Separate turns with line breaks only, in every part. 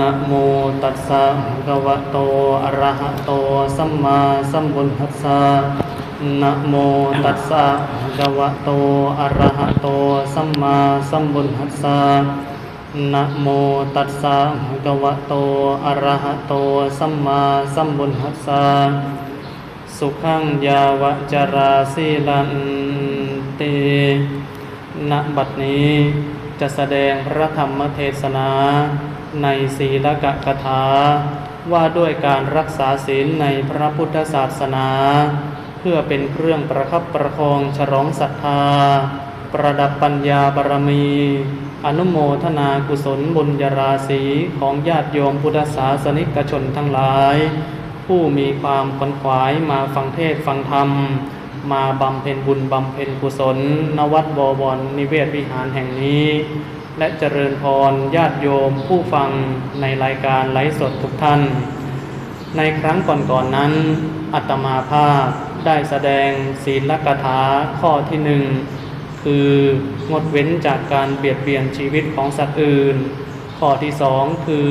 นะโมตัสสะภะคะวะโต อะระหะโต สัมมาสัมพุทธัสสะนะโมตัสสะภะคะวะโต อะระหะโต สัมมาสัมพุทธัสสะนะโมตัสสะภะคะวะโต อะระหะโต สัมมาสัมพุทธัสสะสุขังยาวจราสีลันติณบัดนี้จะแสดงพระธรรมเทศนา ในศีลกะคถา ว่าด้วยการรักษาศีลในพระพุทธศาสนา เพื่อเป็นเครื่องประคับประคองฉลองศรัทธา ประดับปัญญาบารมี อนุโมทนากุศลบุญญาราศีของญาติโยมพุทธศาสนิกชนทั้งหลาย ผู้มีความขนขวายมาฟังเทศฟังธรรม มาบำเพ็ญบุญบำเพ็ญกุศล นวัดบวรนิเวศวิหารแห่งนี้ และเจริญพรญาติโยมผู้ฟังในรายการไลฟ์สดทุกท่าน ในครั้งก่อนๆนนั้นอัตมาภาพได้แสดงศีลกถาข้อที่หนึ่งคืองดเว้นจากการเบียดเบียนชีวิตของสัตว์อื่น ข้อที่สองคือ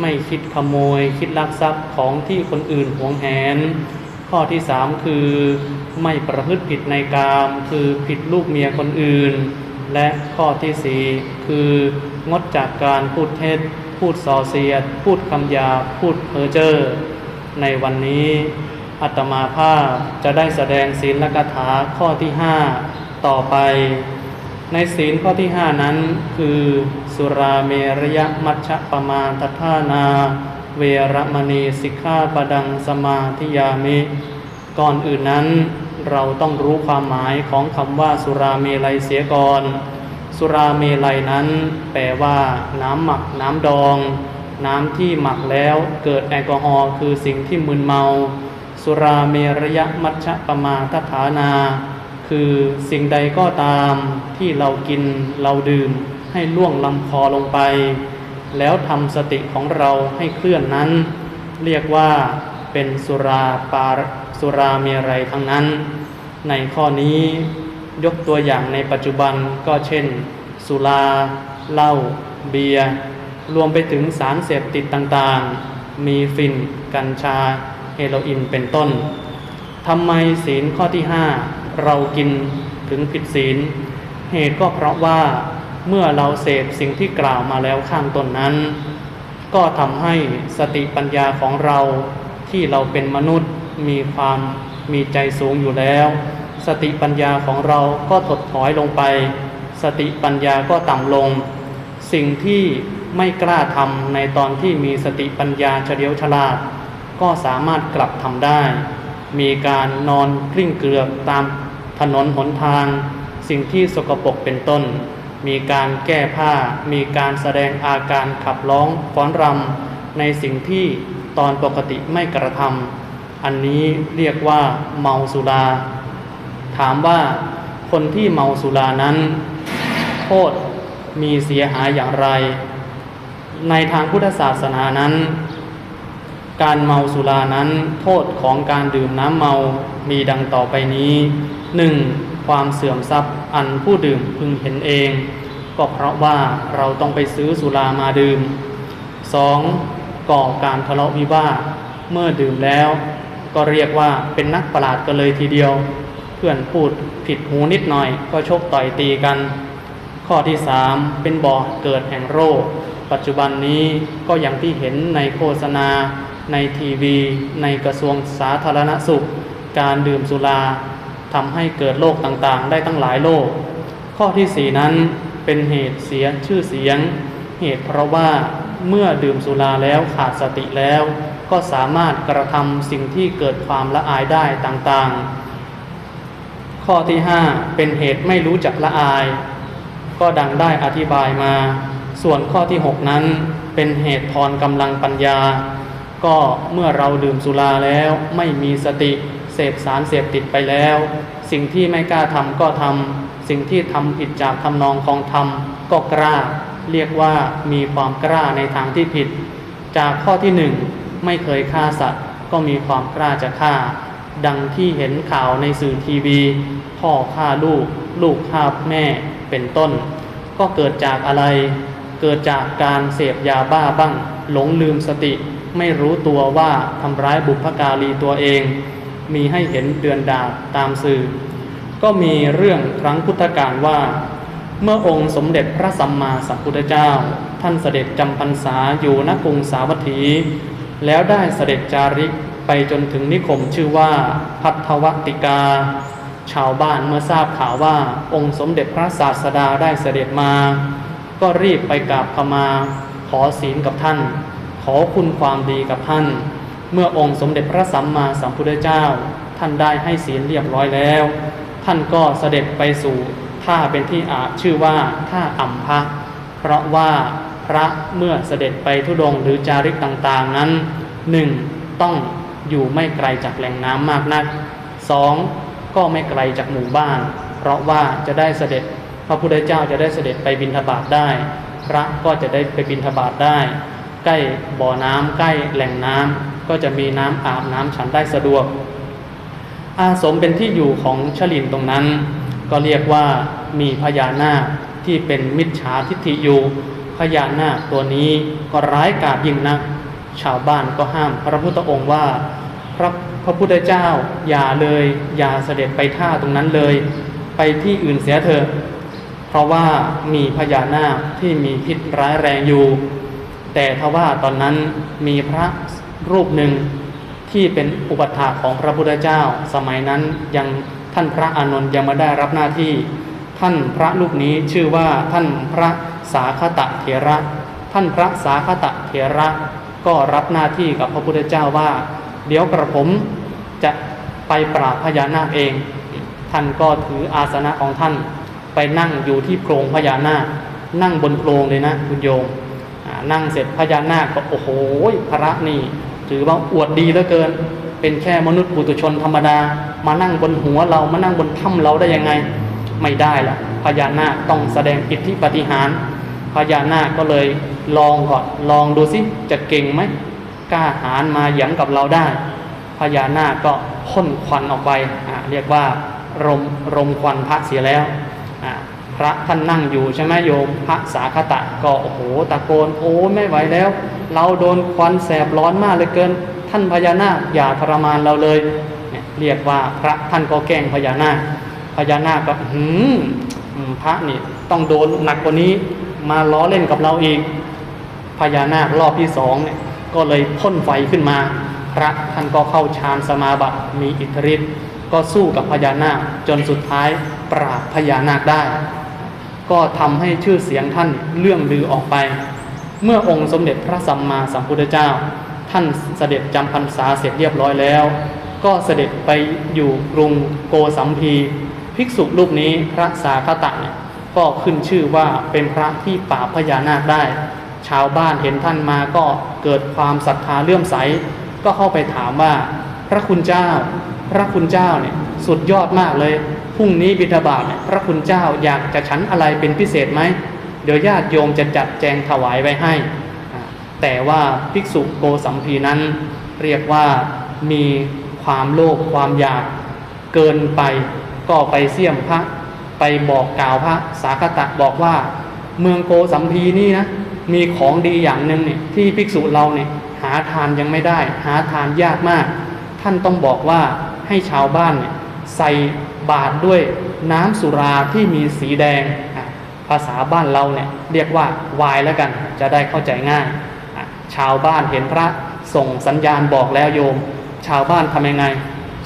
ไม่คิดขโมยคิดลักทรัพย์ของที่คนอื่นหวงแหน ข้อที่สามคือไม่ประพฤติผิดในกามคือผิดลูกเมียคนอื่น และข้อที่สี่คืองดจากการพูดเท็จ พูดส่อเสียด พูดคำหยาบพูดเพ้อเจ้อในวันนี้อัตมาภาพจะได้แสดงศีลกถาข้อที่ห้าต่อไป ในศีลข้อที่ห้านั้น คือสุราเมรยมัชฌะปมาทัานา เวรมณีสิกขาปดังสมาธิยามิ ก่อนอื่นนั้น เราต้องรู้ความหมายของคำว่าสุราเมลัยเสียก่อน สุราเมลัยนั้น แปลว่าน้ำหมักน้ำดอง น้ำที่หมักแล้วเกิดแอลกอฮอล์คือสิ่งที่มึนเมา สุราเมรยมัชะปมาทัฏฐานา คือสิ่งใดก็ตามที่เรากินเราดื่ม ให้ล่วงลำคอลงไป แล้วทำสติของเราให้เคลื่อนนั้น เรียกว่าเป็นสุราปา สุราเมรัยทั้งนั้น ในข้อนี้ยกตัวอย่างในปัจจุบันก็เช่น สุราเหล้าเบียร์รวมไปถึงสารเสพติดต่างๆ มีฟิน กัญชา เฮโรอีนเป็นต้นทำไมศีลข้อที่ 5 เรากินถึงผิดศีล เหตุก็เพราะว่าเมื่อเราเสพสิ่งที่กล่าวมาแล้วข้างต้นนั้น ก็ทำให้สติปัญญาของเราที่เราเป็นมนุษย์ มีความมีใจสูงอยู่แล้ว สติปัญญาของเราก็ถดถอยลงไป สติปัญญาก็ต่ำลง สิ่งที่ไม่กล้าทำในตอนที่มีสติปัญญาเฉลียวฉลาด ก็สามารถกลับทำได้ มีการนอนกลิ้งเกลือกตามถนนหนทาง สิ่งที่สกปรกเป็นต้น มีการแก้ผ้า มีการแสดงอาการขับร้องฟ้อนรำในสิ่งที่ตอนปกติไม่กระทำ อันนี้เรียกว่าเมาสุรา ถามว่าคนที่เมาสุรานั้นโทษมีเสียหายอย่างไร ในทางพุทธศาสนานั้น การเมาสุรานั้นโทษของการดื่มน้ำเมามีดังต่อไปนี้ 1. ความเสื่อมทรัพย์อันผู้ดื่มพึงเห็นเอง ก็เพราะว่าเราต้องไปซื้อสุรามาดื่ม 2. ก่อการทะเลาะวิวาทเมื่อดื่มแล้ว ก็เรียกว่าเป็นนักประหลาดกันเลยทีเดียว เพื่อนพูดผิดหูนิดหน่อย ก็ชกต่อยตีกัน ข้อที่3เป็นบ่อเกิดแห่งโรค ปัจจุบันนี้ก็อย่างที่เห็นในโฆษณา ในทีวี ในกระทรวงสาธารณสุข การดื่มสุราทำให้เกิดโรคต่างๆ ได้ตั้งหลายโรคข้อที่4นั้นเป็นเหตุเสียชื่อเสียง เหตุเพราะว่าเมื่อดื่มสุราแล้วขาดสติแล้ว ก็สามารถกระทำสิ่งที่เกิดความละอายได้ต่างๆ ข้อที่ 5 เป็นเหตุไม่รู้จักละอาย ก็ดังได้อธิบายมา ส่วนข้อที่ 6 นั้นเป็นเหตุทอนกำลังปัญญา ก็เมื่อเราดื่มสุราแล้วไม่มีสติเสพสารเสพติดไปแล้ว สิ่งที่ไม่กล้าทำก็ทำสิ่งที่ทำผิดจากทำนองของธรรมก็กล้า เรียกว่ามีความกล้าในทางที่ผิด จากข้อที่หนึ่ง ไม่เคยฆ่าสัตว์ ก็มีความกล้าจะฆ่า ดังที่เห็นข่าวในสื่อทีวี พ่อฆ่าลูก ลูกฆ่าแม่เป็นต้น ก็เกิดจากอะไร เกิดจากการเสพยาบ้าบ้าง หลงลืมสติ ไม่รู้ตัวว่าทำร้ายบุพการีตัวเอง มีให้เห็นเดือนดาบตามสื่อ ก็มีเรื่องครั้งพุทธกาลว่าเมื่อองค์สมเด็จพระสัมมาสัมพุทธเจ้า ท่านเสด็จจำพรรษาอยู่ณกรุงสาวัตถี แล้วได้เสด็จจาริกไปจนถึงนิคมชื่อว่าพัทวติกา ชาวบ้านเมื่อทราบข่าวว่าองค์สมเด็จพระศาสดาได้เสด็จมา ก็รีบไปกราบขมาขอศีลกับท่าน ขอคุณความดีกับท่าน เมื่อองค์สมเด็จพระสัมมาสัมพุทธเจ้า ท่านได้ให้ศีลเรียบร้อยแล้ว ท่านก็เสด็จไปสู่ท่าเป็นที่อาชื่อว่าท่าอัมพะเพราะว่า พระเมื่อเสด็จไปทุดงค์หรือจาริกต่างๆนั้นหนึ่งต้องอยู่ไม่ไกลจากแหล่งน้ำมากนักสองก็ไม่ไกลจากหมู่บ้าน เพราะว่าจะได้เสด็จพระพุทธเจ้าจะได้เสด็จไปบิณฑบาตได้ พระก็จะได้ไปบิณฑบาตได้ ใกล้บ่อน้ำใกล้แหล่งน้ำก็จะมีน้ำอาบน้ำฉันได้สะดวก อาสมเป็นที่อยู่ของชลินตรงนั้น ก็เรียกว่ามีพญานาคที่เป็นมิจฉาทิฏฐิอยู่ พญานาคตัวนี้ก็ร้ายกาจยิ่งนัก ชาวบ้านก็ห้ามพระพุทธองค์ว่าพระพระพุทธเจ้าอย่าเลย อย่าเสด็จไปท่าตรงนั้นเลย ไปที่อื่นเสียเถอะเพราะว่ามีพญานาคที่มีพิษร้ายแรงอยู่ แต่ทว่าตอนนั้นมีพระรูปหนึ่งที่เป็นอุปถาของพระพุทธเจ้า สมัยนั้นยังท่านพระอานนท์ยังไม่ได้รับหน้าที่ ท่านพระรูปนี้ชื่อว่าท่านพระสาคตะเถระ ท่านพระสาคตะเถระ ก็รับหน้าที่กับพระพุทธเจ้าว่า เดี๋ยวกระผมจะไปปราบพญานาคเอง ท่านก็ถืออาสนะของท่านไปนั่งอยู่ที่โพรงพญานาค นั่งบนโพรงเลยนะคุณโยมนั่งเสร็จพญานาคก็โอ้โหพระนี่ถือว่าอวดดีเหลือเกิน เป็นแค่มนุษย์ปุถุชนธรรมดา มานั่งบนหัวเรามานั่งบนถ้ำเราได้ยังไง ไม่ได้ละพญานาคต้องแสดงอิทธิปฏิหารพญานาคก็เลยลองก่อนลองดูสิจะเก่งไหมกล้าหาญมาหยังกับเราได้พญานาคก็พ่นควันออกไปอ่าเรียกว่ารมรมควันพระเสียแล้วอ่าพระท่านนั่งอยู่ใช่ไหมโยมพระสาคตะก็โอ้โหตะโกนโอ้ไม่ไหวแล้ว เราโดนควันแสบร้อนมากเลือเกิน ท่านพญานาคอย่าทรมานเราเลยเนี่ยเรียกว่าพระท่านก็แกล้งพญานาค พญานาคก็หืมพระนี่ต้องโดนหนักกว่านี้มาล้อเล่นกับเราอีกพญานาครอบที่สองเนี่ยก็เลยพ่นไฟขึ้นมา พระท่านก็เข้าฌานสมาบัติมีอิทธิฤทธิ์ก็สู้กับพญานาคจนสุดท้ายปราบพญานาคได้ ก็ทำให้ชื่อเสียงท่านเลื่องลือออกไป เมื่อองค์สมเด็จพระสัมมาสัมพุทธเจ้า ท่านเสด็จจำพรรษาเสร็จเรียบร้อยแล้ว ก็เสด็จไปอยู่กรุงโกสัมพี ภิกษุรูปนี้พระสาคตะเนี่ยก็ขึ้นชื่อว่าเป็นพระที่ปราบพญานาคได้ ชาวบ้านเห็นท่านมาก็เกิดความศรัทธาเลื่อมใส ก็เข้าไปถามว่า พระคุณเจ้า พระคุณเจ้าเนี่ยสุดยอดมากเลยพรุ่งนี้บิณฑบาตเนี่ยพระคุณเจ้าอยากจะฉันอะไรเป็นพิเศษไหมเดี๋ยวญาติโยมจะจัดแจงถวายไว้ให้ แต่ว่าภิกษุโกสัมพีนั้น เรียกว่ามีความโลภความอยากเกินไป ก็ไปเสี่ยมพระ ไปบอกกล่าวพระสาคตะบอกว่า เมืองโกสัมพีนี่นะมีของดีอย่างหนึ่งเนี่ยที่ภิกษุเราเนี่ยหาทานยังไม่ได้ หาทานยากมาก ท่านต้องบอกว่าให้ชาวบ้านเนี่ยใส่บาตรด้วยน้ำสุราที่มีสีแดง ภาษาบ้านเราเนี่ยเรียกว่าวายแล้วกันจะได้เข้าใจง่าย ชาวบ้านเห็นพระส่งสัญญาณบอกแล้วโยม ชาวบ้านทำยังไง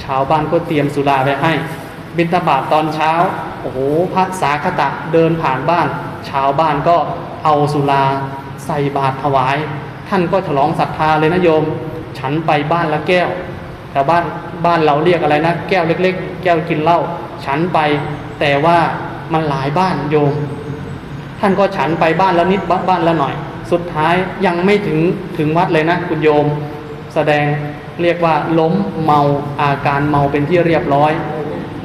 ชาวบ้านก็เตรียมสุราไว้ให้ บิณฑบาตตอนเช้า โอ้โหพระสาคตะเดินผ่านบ้าน ชาวบ้านก็เอาสุราใส่บาตรถวาย ท่านก็ฉลองศรัทธาเลยนะโยม ฉันไปบ้านละแก้วแต่บ้านบ้านเราเรียกอะไรนะ แก้วเล็ก ๆ แก้วกินเหล้าฉันไป แต่ว่ามันหลายบ้านโยม ท่านก็ฉันไปบ้านละนิดบ้านละหน่อย สุดท้ายยังไม่ถึงถึงวัดเลยนะคุณโยม แสดงเรียกว่าล้มเมาอาการเมาเป็นที่เรียบร้อย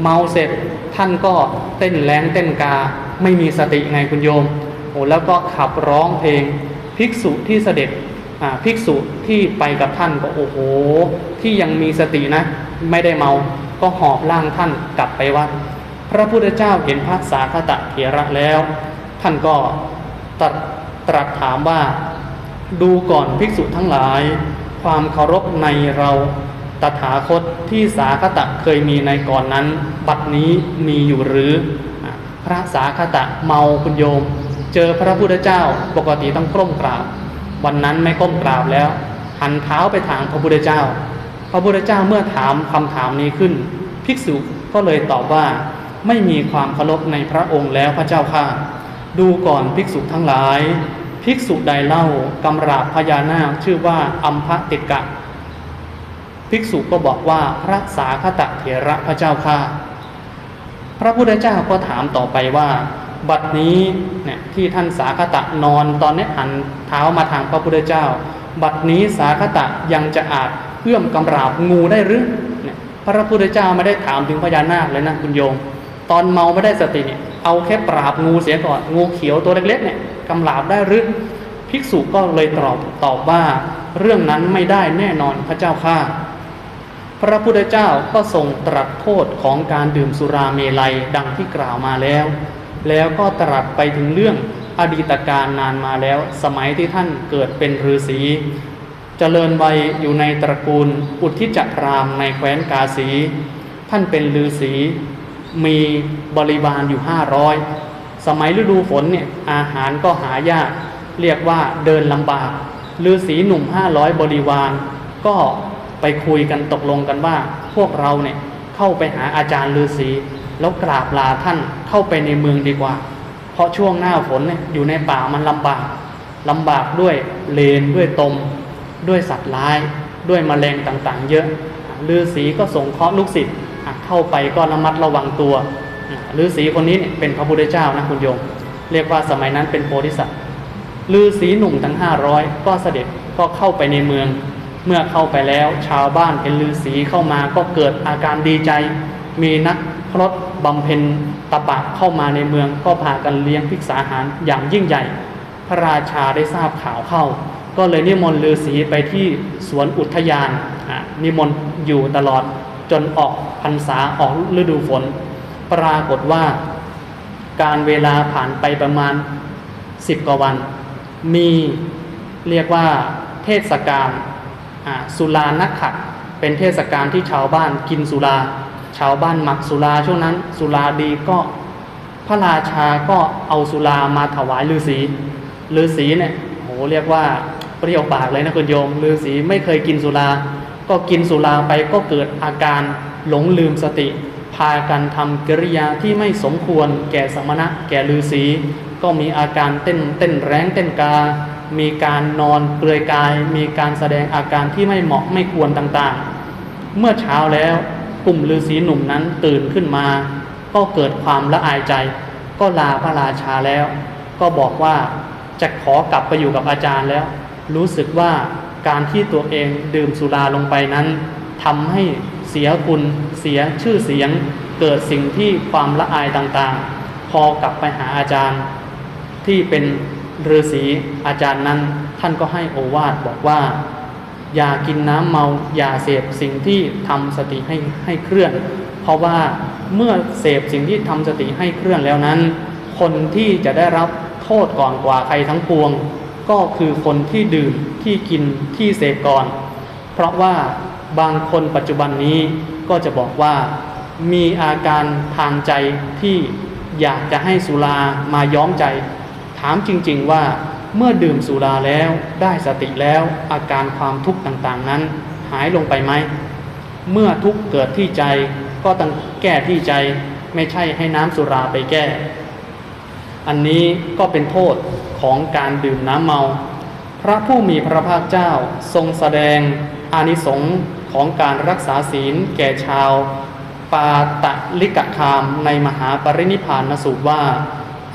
เมาเสร็จท่านก็เต้นแรงเต้นกา ไม่มีสติไงคุณโยมโอ้แล้วก็ขับร้องเพลงภิกษุที่เสด็จภิกษุที่ไปกับท่านก็โอ้โห ที่ยังมีสตินะ ไม่ได้เมาก็หอบร่างท่านกลับไปวัด พระพุทธเจ้าเห็นพระสาคตะเถระแล้ว ท่านก็ตรัสตรัสถามว่า ดูก่อนภิกษุทั้งหลาย ความเคารพในเรา ตถาคตที่สาคตะเคยมีในก่อนนั้น บัดนี้มีอยู่หรือ พระสาคตะเมาคุณโยม เจอพระพุทธเจ้าปกติต้องก้มกราบ วันนั้นไม่ก้มกราบแล้ว หันเท้าไปทางพระพุทธเจ้า พระพุทธเจ้าเมื่อถามคำถามนี้ขึ้น ภิกษุก็เลยตอบว่าไม่มีความเคารพในพระองค์แล้วพระเจ้าค่ะ ดูก่อนภิกษุทั้งหลาย ภิกษุใดเล่ากำราบพญานาคชื่อว่าอัมพติกะ ภิกษุก็บอกว่าพระสาคตะเถระพระเจ้าค่ะ พระพุทธเจ้าก็ถามต่อไปว่า บัดนี้เนี่ยที่ท่านสาคตะนอนตอนนี้หันเท้ามาทางพระพุทธเจ้า บัดนี้สาคตะยังจะอาจเอื้อมกำราบงูได้หรือเนี่ยพระพุทธเจ้าไม่ได้ถามถึงพญานาคเลยนะคุณโยม ตอนเมาไม่ได้สติเนี่ยเอาแค่ปราบงูเสียก่อนงูเขียวตัวเล็กๆเนี่ยกำราบได้หรือภิกษุก็เลยตอบตอบว่า เรื่องนั้นไม่ได้แน่นอนพระเจ้าข้า ระพุทธเจ้าก็ทรงตรัสโทษของการดื่มสุราเมลัยดังที่กล่าวมาแล้ว แล้วก็ตรัสไปถึงเรื่องอดีตการนานมาแล้ว สมัยที่ท่านเกิดเป็นฤาษีเจริญวัยอยู่ในตระกูลอุทิจพรามในแคว้นกาสี ท่านเป็นฤาษีมีบริวารอยู่ห้าร้อยสมัยฤดูฝนเนี่ยอาหารก็หายาก เรียกว่าเดินลำบากฤาษีหนุ่มห้าร้อยบริวารก็ ไปคุยกันตกลงกันว่า พวกเราเนี่ยเข้าไปหาอาจารย์ฤาษีแล้วกราบลาท่านเข้าไปในเมืองดีกว่า เพราะช่วงหน้าฝนเนี่ยอยู่ในป่ามันลำบากลำบากด้วยเลนด้วยตม ด้วยสัตว์ร้าย ด้วยแมลงต่างๆ เยอะฤาษีก็ส่งเคราะห์ลูกศิษย์เข้าไปก็ระมัดระวังตัวฤาษีคนนี้เนี่ยเป็นพระพุทธเจ้านะคุณโยม เรียกว่าสมัยนั้นเป็นโพธิสัตว์ฤาษีหนุ่มทั้งห้าร้อยก็เสด็จก็เข้าไปในเมือง เมื่อเข้าไปแล้วชาวบ้านเห็นฤาษีเข้ามาก็เกิดอาการดีใจ มีนักรตบำเพ็ญตะบะเข้ามาในเมืองก็พากันเลี้ยงภิกษาหารอย่างยิ่งใหญ่ พระราชาได้ทราบข่าวเข้า ก็เลยนิมนต์ฤาษีไปที่สวนอุทยานนิมนต์อยู่ตลอดจนออกพรรษาออกฤดูฝน ปรากฏว่าการเวลาผ่านไปประมาณสิบกว่าวัน มีเรียกว่าเทศกาล สุรานักขัดเป็นเทศกาลที่ชาวบ้านกินสุรา ชาวบ้านหมักสุราช่วงนั้น สุราดีก็พระราชาก็เอาสุรามาถวายฤาษีฤาษีเนี่ยโหเรียกว่าเปรี้ยวปากเลยนะคุณโยมฤาษีไม่เคยกินสุรา ก็กินสุราไปก็เกิดอาการหลงลืมสติ พากันทำกิริยาที่ไม่สมควรแก่สมณะ แก่ฤาษีก็มีอาการเต้นเต้นแรงเต้นกา มีการนอนเปลือยกาย มีการแสดงอาการที่ไม่เหมาะไม่ควรต่างๆ เมื่อเช้าแล้วกลุ่มฤาษีหนุ่มนั้นตื่นขึ้นมา ก็เกิดความละอายใจ ก็ลาพระราชาแล้ว ก็บอกว่าจะขอกลับไปอยู่กับอาจารย์แล้ว รู้สึกว่าการที่ตัวเองดื่มสุราลงไปนั้นทำให้เสียคุณเสียชื่อเสียง เกิดสิ่งที่ความละอายต่างๆ พอกลับไปหาอาจารย์ ที่เป็น ฤาษีอาจารย์นั้นท่านก็ให้โอวาทบอกว่า อย่ากินน้ำเมา อย่าเสพสิ่งที่ทำสติให้ให้เคลื่อน เพราะว่าเมื่อเสพสิ่งที่ทำสติให้เคลื่อนแล้วนั้น คนที่จะได้รับโทษก่อนกว่าใครทั้งปวง ก็คือคนที่ดื่มที่กินที่เสพก่อน เพราะว่าบางคนปัจจุบันนี้ก็จะบอกว่ามีอาการทางใจที่อยากจะให้สุรามาย้อมใจามจริง ๆว่าเมื่อดื่มสุราแล้วได้สติแล้ว อาการความทุกข์ต่างๆนั้น หายลงไปไหม เมื่อทุกข์เกิดที่ใจก็ต้องแก้ที่ใจไม่ใช่ให้น้ำสุราไปแก้ อันนี้ก็เป็นโทษของการดื่มน้ำเมา พระผู้มีพระภาคเจ้าทรงแสดงอานิสงส์ของการรักษาศีลแก่ชาว ปาตะลิกะคามในมหาปรินิพานสูตรว่า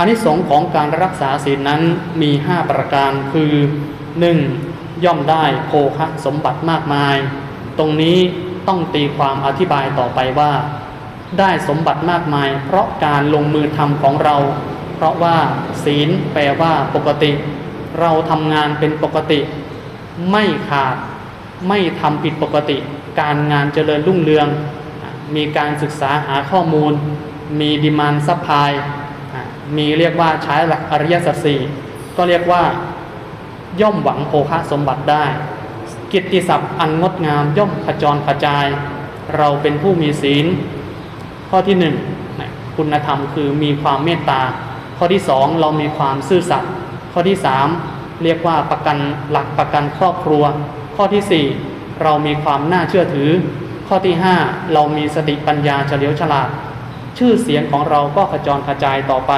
อานิสงส์ของการรักษาศีลนั้นมี 5 ประการคือ 1. ย่อมได้โภคสมบัติมากมาย ตรงนี้ต้องตีความอธิบายต่อไปว่า ได้สมบัติมากมาย เพราะการลงมือทำของเรา เพราะว่า ศีลแปลว่าปกติ เราทำงานเป็นปกติ ไม่ขาด ไม่ทำผิดปกติ การงานเจริญรุ่งเรือง มีการศึกษาหาข้อมูล มีดีมานซัพพลาย มีเรียกว่าใช้หลักอริยสัจสี่ก็เรียกว่า ย่อมหวังโภคะสมบัติได้ กิตติศัพท์อันงดงามย่อมขจรกระจาย เราเป็นผู้มีศีล ข้อที่หนึ่งคุณธรรมคือมีความเมตตา ข้อที่สองเรามีความซื่อสัตย์ข้อที่สามเรียกว่าประกันหลักประกันครอบครัว ข้อที่สี่เรามีความน่าเชื่อถือ ข้อที่ห้าเรามีสติปัญญาเฉลียวฉลาด ชื่อเสียงของเราก็ขจรกระจายต่อไป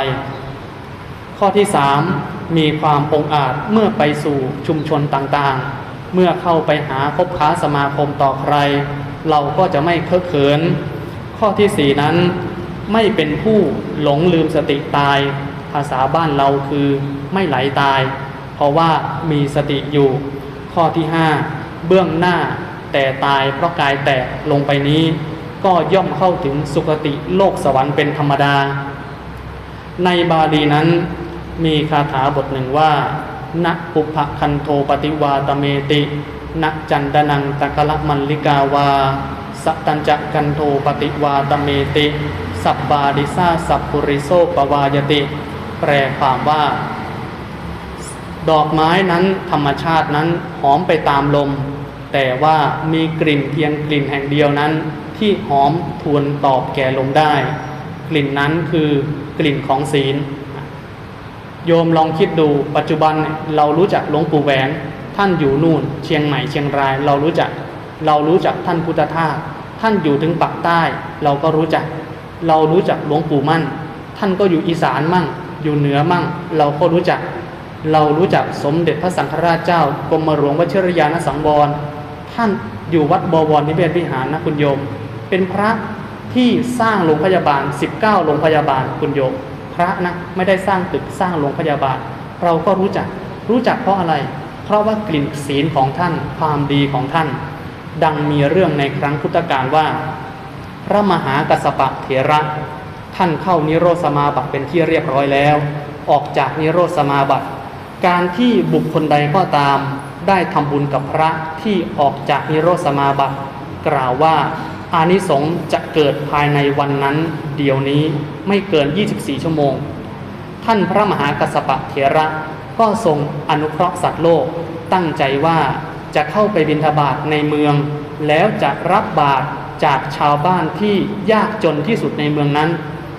ข้อที่สามมีความองอาจเมื่อไปสู่ชุมชนต่างๆ เมื่อเข้าไปหาคบค้าสมาคมต่อใคร เราก็จะไม่เคอะเขิน ข้อที่สี่นั้นไม่เป็นผู้หลงลืมสติตาย ภาษาบ้านเราคือไม่ไหลตาย เพราะว่ามีสติอยู่ ข้อที่ห้าเบื้องหน้าแต่ตายเพราะกายแตกลงไปนี้ ก็ย่อมเข้าถึงสุคติโลกสวรรค์เป็นธรรมดา ในบาลีนั้นมีคาถาบทหนึ่งว่านะปุพะคันโทปฏิวาตเมตินะจันดนังตะกละมันลิกาวาสตัญจะกันโทปฏิวาตเมติ สับบาดิซาสัพปุริโซปวายติ แปลความว่า ดอกไม้นั้นธรรมชาตินั้นหอมไปตามลม แต่ว่ามีกลิ่นเพียงกลิ่นแห่งเดียวนั้น ที่หอมทวนตอบแก่ลมได้ กลิ่นนั้นคือกลิ่นของศีล โยมลองคิดดูปัจจุบันเรารู้จักหลวงปู่แหวนท่านอยู่นู่น เชียงใหม่เชียงรายเรารู้จัก เรารู้จักท่านพุทธทาสท่านอยู่ถึงปักใต้ เราก็รู้จัก เรารู้จักหลวงปู่มั่น ท่านก็อยู่อีสานมั่ง อยู่เหนือมั่ง เราก็รู้จัก เรารู้จักสมเด็จพระสังฆราชเจ้ากรมหลวงวชิรยานสังวรท่านอยู่วัดบวรนิเวศวิหารนะคุณโยม เป็นพระที่สร้างโรงพยาบาล 19 โรงพยาบาลคุณโยมพระนะไม่ได้สร้างตึกสร้างโรงพยาบาล เราก็รู้จักรู้จักเพราะอะไร เพราะว่ากลิ่นศีลของท่านความดีของท่าน ดังมีเรื่องในครั้งพุทธกาลว่า พระมหากัสสปะเถระ ท่านเข้านิโรธสมาบัติเป็นที่เรียบร้อยแล้ว ออกจากนิโรธสมาบัติ การที่บุคคลใดก็ตาม ได้ทำบุญกับพระที่ออกจากนิโรธสมาบัติ กล่าวว่า อานิสงส์จะเกิดภายในวันนั้นเดียวนี้ไม่เกิน 24 ชั่วโมง ท่านพระมหากัสสปะเถระก็ทรงอนุเคราะห์สัตว์โลก ตั้งใจว่าจะเข้าไปบิณฑบาตในเมือง แล้วจะรับบาตรจากชาวบ้านที่ยากจนที่สุดในเมืองนั้น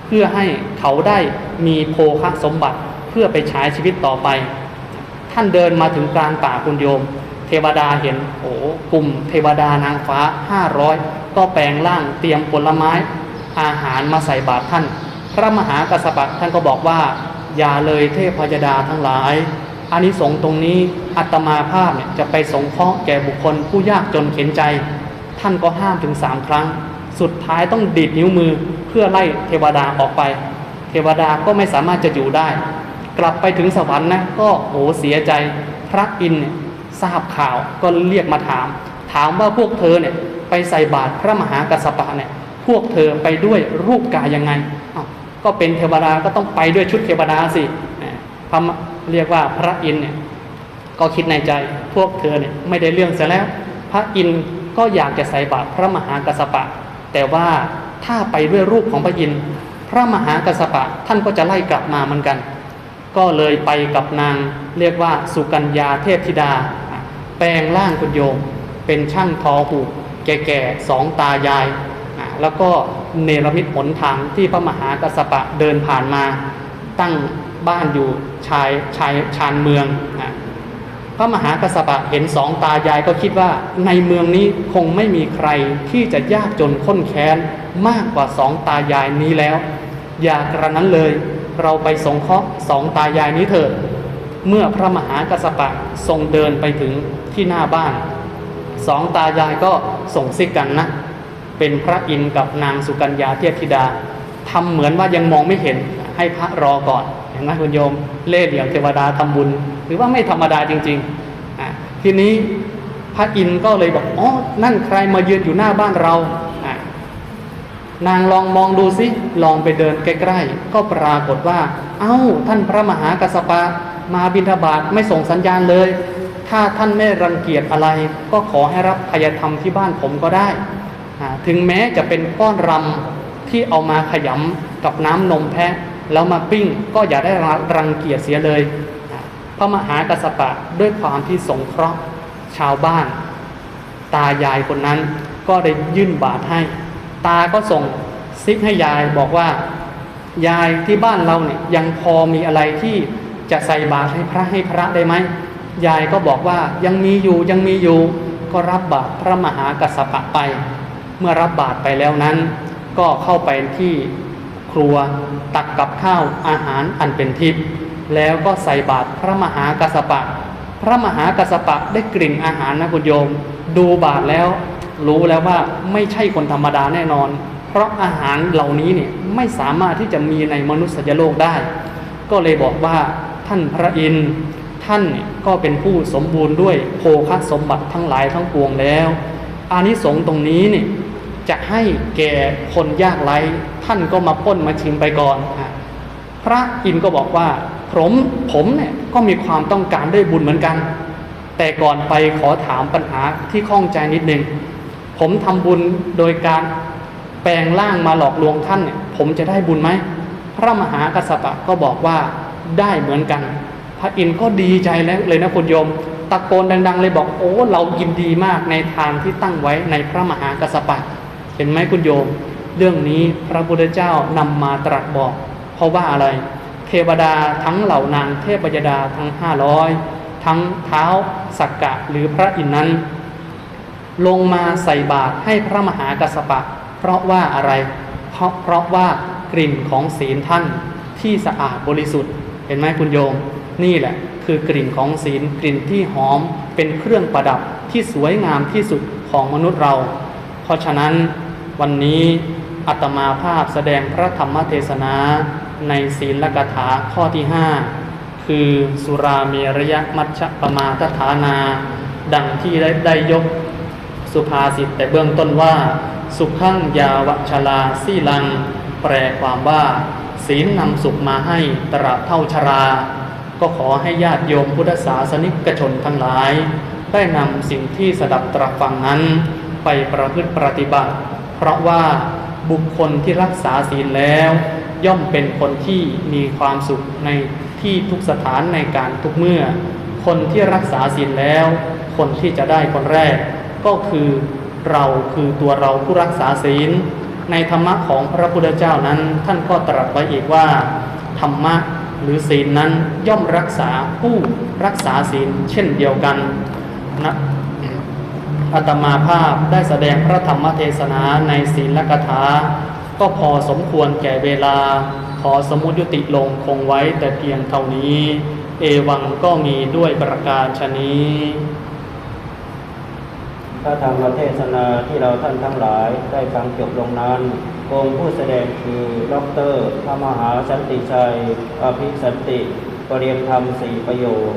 เพื่อให้เขาได้มีโภคสมบัติเพื่อไปใช้ชีวิตต่อไป ท่านเดินมาถึงกลางป่าคุณโยม เทวดาเห็นโอ้กลุ่มเทวดานางฟ้า500ก็แปลงร่างเตรียมผลไม้อาหารมาใส่บาตรท่าน พระมหากัสสปะท่านก็บอกว่า อย่าเลยเทพยดาทั้งหลายอานิสงส์ตรงนี้อัตมาภาพเนี่ยจะไปสงเคราะห์แก่บุคคลผู้ยากจนเข็นใจ ท่านก็ห้ามถึงสามครั้ง สุดท้ายต้องดีดนิ้วมือเพื่อไล่เทวดาออกไป เทวดาก็ไม่สามารถจะอยู่ได้ กลับไปถึงสวรรค์นะก็โหเสียใจ พระอินทร์เนี่ย ทราบข่าวก็เรียกมาถาม ถามว่าพวกเธอเนี่ยไปใส่บาตรพระมหากัสสปะเนี่ยพวกเธอไปด้วยรูปกายยังไงอ้าวก็เป็นเทวดาก็ต้องไปด้วยชุดเทวดาสิอ่าพระเรียกว่าพระอินเนี่ยก็คิดในใจพวกเธอเนี่ยไม่ได้เรื่องเสียแล้ว พระอินก็อยากจะใส่บาตรพระมหากัสสปะ แต่ว่าถ้าไปด้วยรูปของพระอินพระมหากัสสปะท่านก็จะไล่กลับมาเหมือนกัน ก็เลยไปกับนางเรียกว่าสุกัญญาเทพธิดา แปลงร่างคุณโยม เป็นช่างทอหูกแก่ๆสองตายายอะแล้วก็เนรมิตหนทางที่พระมหากัสสปะเดินผ่านมา ตั้งบ้านอยู่ชายชายชานเมืองอะพระมหากัสสปะเห็นสองตายายก็คิดว่าในเมืองนี้คงไม่มีใครที่จะยากจนข้นแค้นมากกว่าสองตายายนี้แล้ว อย่ากระนั้นเลย เราไปสงเคราะห์สองตายายนี้เถิด เมื่อพระมหากัสสปะทรงเดินไปถึงที่หน้าบ้านสองตายายก็ส่งซิกกันนะ เป็นพระอินทร์กับนางสุกัญญาเทพธิดาทำเหมือนว่ายังมองไม่เห็นให้พระรอก่อนเห็นไหมคุณโยม เล่เหลี่ยมเทวดาทำบุญ หรือว่าไม่ธรรมดาจริงๆทีนี้พระอินทร์ก็เลยบอกอ๋อนั่นใครมายืนอยู่หน้าบ้านเรานางลองมองดูสิลองไปเดินใกล้ๆก็ปรากฏว่า เอ้าท่านพระมหากัสปะ มาบิณฑบาตไม่ส่งสัญญาณเลย ถ้าท่านไม่รังเกียจอะไร ก็ขอให้รับพยธรรมที่บ้านผมก็ได้ ถึงแม้จะเป็นก้อนรำที่เอามาขยำกับน้ำนมแพะ แล้วมาปิ้งก็อย่าได้รังเกียจเสียเลยอ่าพระมหากัสสปะด้วยความที่สงเคราะห์ชาวบ้าน ตายายคนนั้นก็ได้ยื่นบาตรให้ ตาก็ส่งซิกให้ยายบอกว่ายายที่บ้านเราเนี่ยยังพอมีอะไรที่ จะใส่บาตรให้พระให้พระได้ไหมยายก็บอกว่ายังมีอยู่ยังมีอยู่ ก็รับบาตรพระมหากัสสปะไป เมื่อรับบาตรไปแล้วนั้น ก็เข้าไปที่ครัวตักกับข้าวอาหารอันเป็นทิพย์แล้วก็ใส่บาตรพระมหากัสสปะ พระมหากัสสปะได้กลิ่นอาหารนะคุณโยม ดูบาทแล้ว รู้แล้วว่าไม่ใช่คนธรรมดาแน่นอน เพราะอาหารเหล่านี้เนี่ยไม่สามารถที่จะมีในมนุษยโลกได้ ก็เลยบอกว่า ท่านพระอินทร์ท่านก็เป็นผู้สมบูรณ์ด้วยโภคสมบัติทั้งหลายทั้งปวงแล้ว อานิสงส์ตรงนี้เนี่ยจะให้แก่คนยากไร้ท่านก็มาป้นมาชิงไปก่อนพระอินทร์ก็บอกว่าผมผมเนี่ยก็มีความต้องการได้บุญเหมือนกัน แต่ก่อนไปขอถามปัญหาที่ข้องใจนิดนึงผมทำบุญโดยการแปลงร่างมาหลอกลวงท่านเนี่ยผมจะได้บุญไหมพระมหากัสสปะก็บอกว่า ได้เหมือนกัน พระอินทร์ก็ดีใจแล้วเลยนะคุณโยม ตะโกนดัง ๆ เลยบอกโอ้เรายินดีมากในทานที่ตั้งไว้ในพระมหากัสสปะ เห็นไหมคุณโยม เรื่องนี้พระพุทธเจ้านำมาตรัสบอก เพราะว่าอะไร เทวดาทั้งเหล่านางเทพยดาทั้งห้าร้อยทั้งเท้าสักกะหรือพระอินทร์นั้น ลงมาใส่บาตรให้พระมหากัสสปะ เพราะว่าอะไร เพราะเพราะว่ากลิ่นของศีลท่านที่สะอาดบริสุทธิ์ เห็นไหมคุณโยม นี่แหละ คือกลิ่นของศีลกลิ่นที่หอมเป็นเครื่องประดับที่สวยงามที่สุดของมนุษย์เรา เพราะฉะนั้นวันนี้อัตมาภาพแสดงพระธรรมเทศนาในศีลกถาข้อที่ 5 คือสุราเมรยมัชฌปมาทฐานา ดังที่ได้ได้ยกสุภาษิตแต่เบื้องต้นว่า สุขังยาวชลาสีลัง แปลความว่า ศีลนำสุขมาให้ตราบเท่าชรา ก็ขอให้ญาติโยมพุทธศาสนิกชนทั้งหลาย ได้นำสิ่งที่สดับตรับฟังนั้น ไปประพฤติปฏิบัติ เพราะว่าบุคคลที่รักษาศีลแล้ว ย่อมเป็นคนที่มีความสุขในที่ทุกสถานในการทุกเมื่อ คนที่รักษาศีลแล้ว คนที่จะได้คนแรก ก็คือเราคือตัวเราผู้รักษาศีล ในธรรมะของพระพุทธเจ้านั้น ท่านก็ตรัสไว้อีกว่า ธรรมะหรือศีลนั้นย่อมรักษาผู้รักษาศีลเช่นเดียวกันนะอาตมาภาพได้แสดงพระธรรมเทศนาในศีลและกถา ก็พอสมควรแก่เวลา ขอสมมุติยุติลงคงไว้แต่เพียงเท่านี้ เอวังก็มีด้วยประการชนี้
พระธรรมเทศนาที่เราท่านทั้งหลายได้ฟังจบลงนั้นองค์ผู้แสดงคือดอกเตอรพระมหาสันติชัย อภิสันติปรเรียนธรรมสี่ประโยค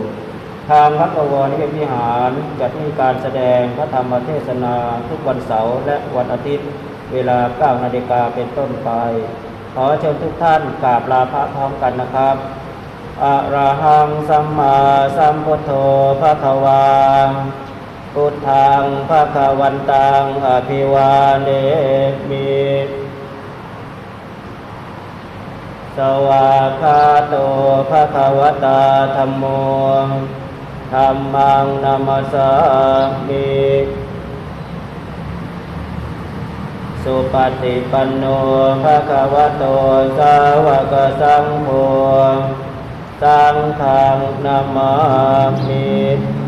ทางวัดบวรนิเวศวิหารจัดมีการแสดงพระธรรมเทศนาทุกวันเสาร์และวันอาทิตย์ เวลา9นาฬิกาเป็นต้นไป ขอเชิญทุกท่านกราบลาพระพร้อมกันนะครับอะระหังสัมมาสัมพุทโธภะคะวา พุทธังภะควันตังอภิวาเนมิสวากขาโตภะควตาธัมโมธัมมังนามัสามิสุปฏิปันโนภะควโตสาวกสังโฆสังฆังนามามิ